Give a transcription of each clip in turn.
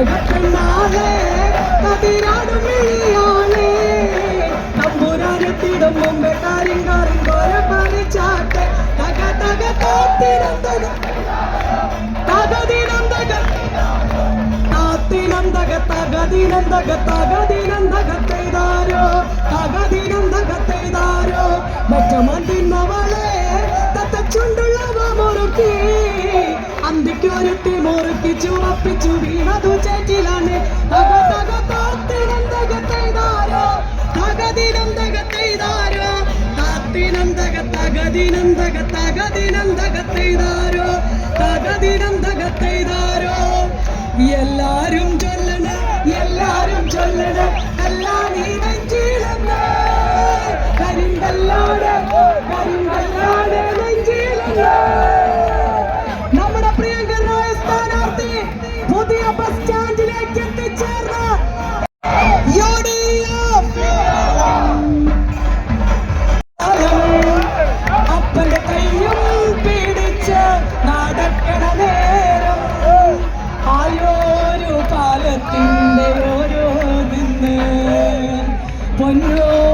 കനകപ്പെണ്ണാളെ കതിരാടും മിഴിയാളെ തമ്പുരാനെത്തിടും മുമ്പേ കരിങ്കാറിൻ കോര പറിച്ചാട്ടെ തക തക താത്തിനം തക തകദിനം തക താത്തിനം തക തകദിനം തക തകദിനം തക ചെയ്താരോ തക മുറുക്കിച്ചു തകദിനം വീണതു ചേറ്റിലാണ്. എല്ലാരും ചൊല്ലണ. കാലത്തിന്റെ ഓരോ പൊന്നോ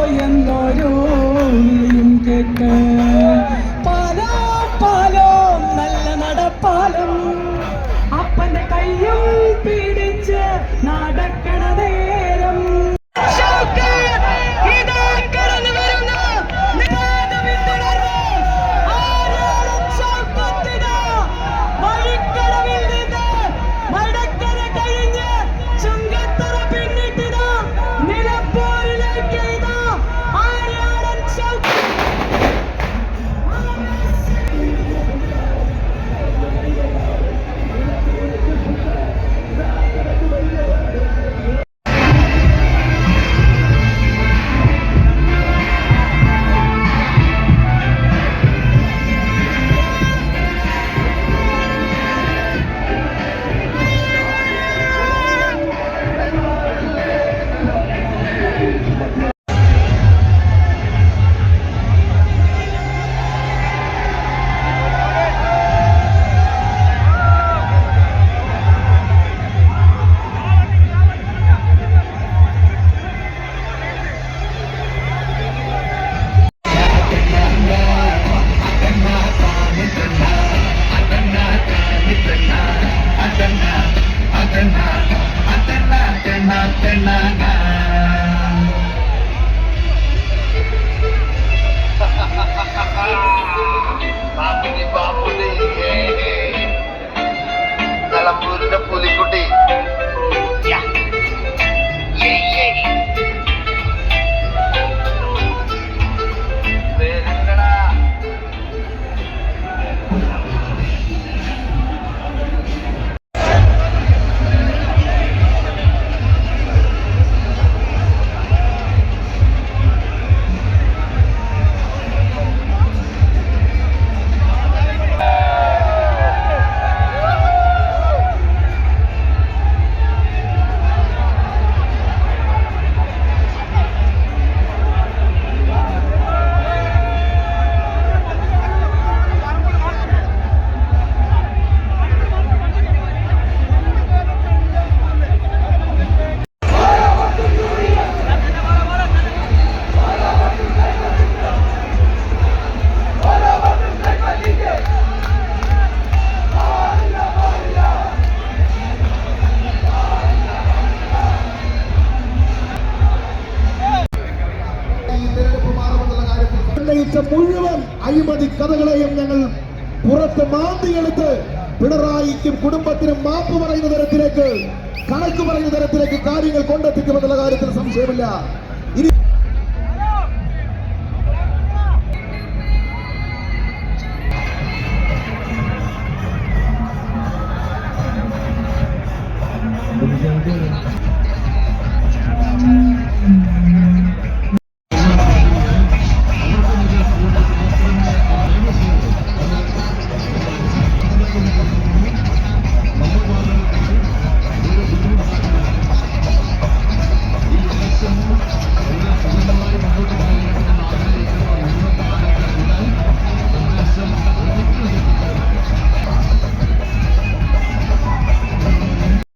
ഉന്നയിച്ച മുഴുവൻ അഴിമതി കഥകളെയും ഞങ്ങൾ പുറത്ത് മാന്തിയെടുത്ത് പിണറായിക്കും കുടുംബത്തിനും മാപ്പ് പറയുന്ന തരത്തിലേക്ക് കണക്ക് പറയുന്ന തരത്തിലേക്ക് കാര്യങ്ങൾ കൊണ്ടെത്തിക്കുമെന്നുള്ള കാര്യത്തിൽ സംശയമില്ല. ഇനി